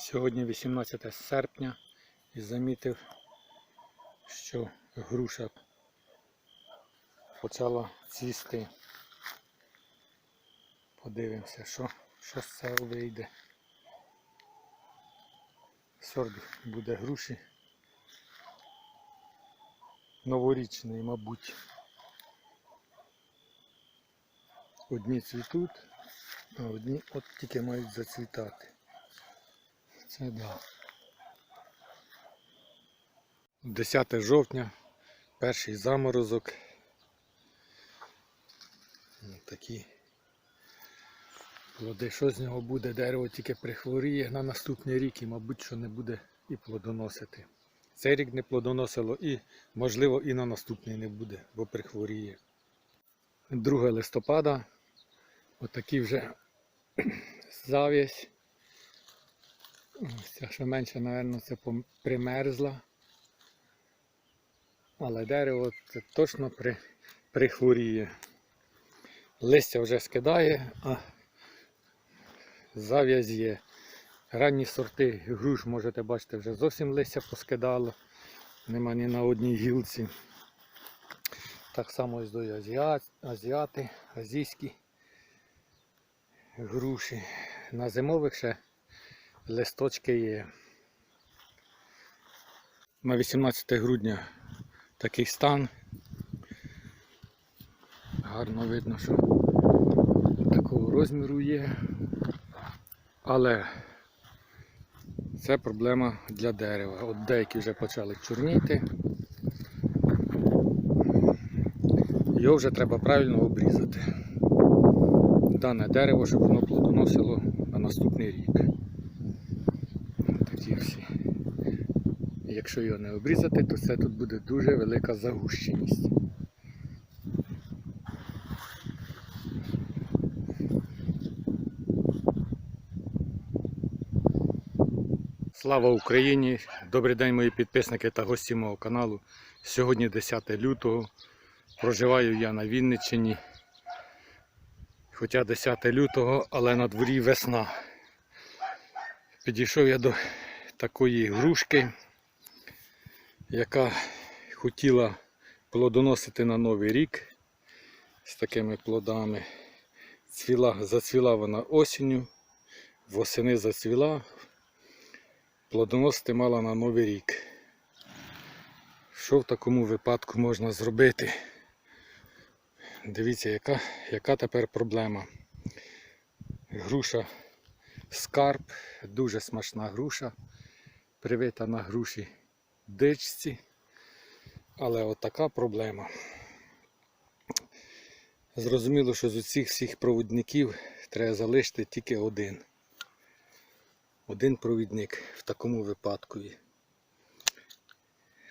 Сьогодні 18 серпня і замітив, що груша почала цвісти. Подивимося, що, що з цього вийде. Сорт буде груші. Новорічний, мабуть. Одні цвітуть, а одні от тільки мають зацвітати. Це да. 10 жовтня, перший заморозок. Ось Такі плоди. Що з нього буде? Дерево тільки прихворіє на наступний рік і, мабуть, що не буде і плодоносити. Цей рік не плодоносило і, можливо, і на наступний не буде, бо прихворіє. 2 листопада. Отакі вже зав'язь. Ось Ця ще менше, мабуть, це примерзла. Але дерево це точно при, прихворіє. Листя вже скидає, а зав'язь є. Ранні сорти груш, можете бачити, вже зовсім листя поскидало. Нема ні на одній гілці. Так само ось до азіат, азіати, азійські груші. На зимових ще листочки є. На 18 грудня такий стан. Гарно видно, що такого розміру є. Але це проблема для дерева. От деякі вже почали чорніти. Його вже треба правильно обрізати. Дане дерево, щоб воно плодоносило на наступний рік. Такі всі. Якщо його не обрізати, то це тут буде дуже велика загущеність. Слава Україні! Добрий день, мої підписники та гості мого каналу. Сьогодні 10 лютого. Проживаю я на Вінниччині. Хоча 10 лютого, але на дворі весна. Підійшов я до такої грушки, яка хотіла плодоносити на Новий рік з такими плодами. Цвіла, зацвіла вона осінню, восени зацвіла, плодоносити мала на Новий рік. Що в такому випадку можна зробити? Дивіться, яка, яка тепер проблема. Груша скарб, дуже смачна груша, привита на груші дичці. Але от така проблема. Зрозуміло, що з усіх всіх провідників треба залишити тільки один. Один провідник в такому випадку.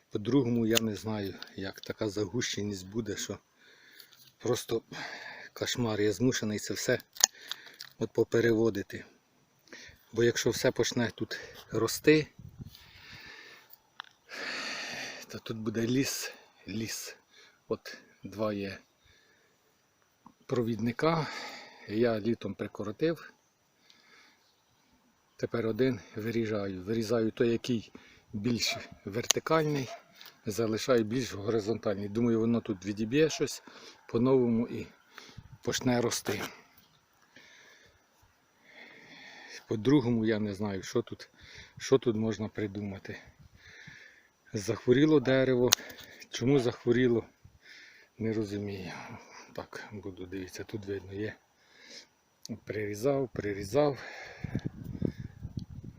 По-другому я не знаю, як така загущеність буде, що просто кошмар. Я змушений це все от попереводити. Бо якщо все почне тут рости, то тут буде ліс, ліс. От два є провідника. Я літом прикоротив. Тепер один виріжаю. Вирізаю той, який більш вертикальний, залишаю більш горизонтальний. Думаю, воно тут відіб'є щось по-новому і почне рости. По-другому я не знаю, що тут, що тут можна придумати. Захворіло дерево. Чому захворіло, не розумію. Так, буду дивитися, тут видно є. Прирізав, прирізав.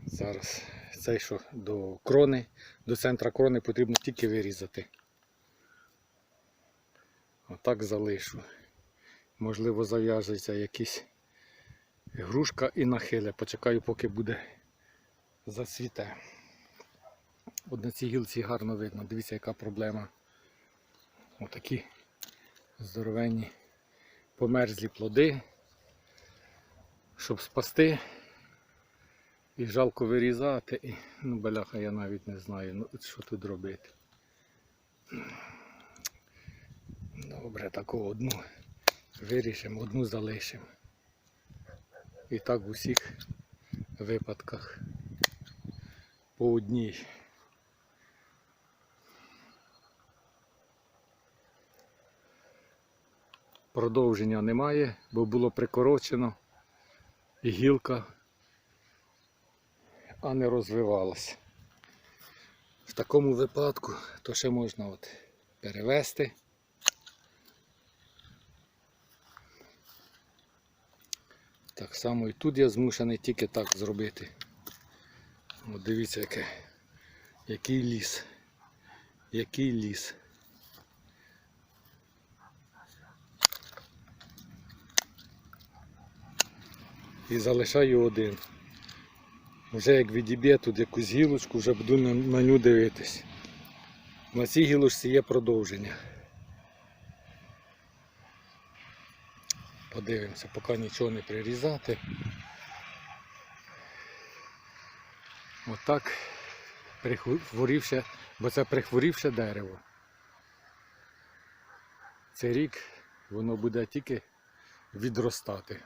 Зараз цей, що до крони, до центра крони потрібно тільки вирізати. Отак залишу. Можливо, зав'яжеться якийсь грушка і нахиля. Почекаю, поки буде зацвіте. От на цій гілці гарно видно. Дивіться, яка проблема. Отакі здоровенні померзлі плоди. Щоб спасти. І жалко вирізати. І, ну, бляха, я навіть не знаю, ну, що тут робити. Добре, таку одну вирішимо, одну залишимо. І так в усіх випадках. по одній. Продовження немає, бо було прикорочено і гілка, а не розвивалася. В такому випадку то ще можна от перевести. Так само і тут я змушений тільки так зробити. От дивіться, яке, який ліс. Який ліс. І залишаю один. Вже як відіб'є тут якусь гілочку, вже буду на, на ню дивитись. На цій гілочці є продовження. Подивимося, поки нічого не прирізати. Отак прихворівше, бо це прихворівше дерево. Цей рік воно буде тільки відростати.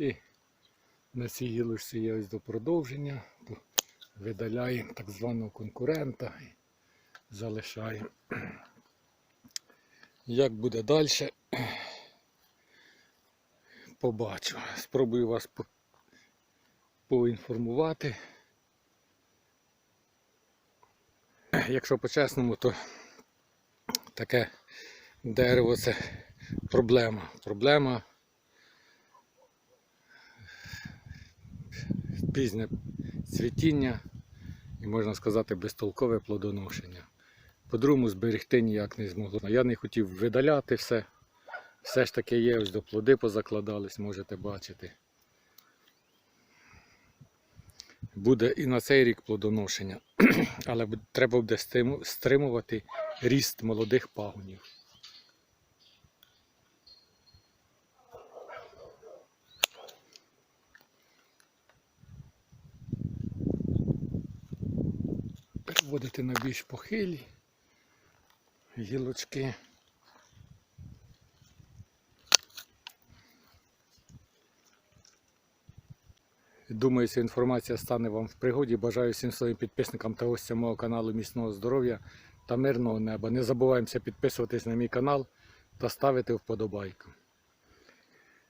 І на цій гілочці є ось до продовження. То видаляємо так званого конкурента і залишаємо. Як буде далі, побачу. Спробую вас по- поінформувати. Якщо по-чесному, то таке дерево це проблема. Проблема пізнє цвітіння і, можна сказати, безтолкове плодоношення. По-другому зберегти ніяк не змогло. Я не хотів видаляти все. Все ж таки є, ось до плоди позакладались, можете бачити. Буде і на цей рік плодоношення, але треба буде стримувати ріст молодих пагонів. Переводити на більш похилі гілочки. Думаю, ця інформація стане вам в пригоді. Бажаю всім своїм підписникам та гостям мого каналу міцного здоров'я та мирного неба. Не забуваємося підписуватись на мій канал та ставити вподобайку.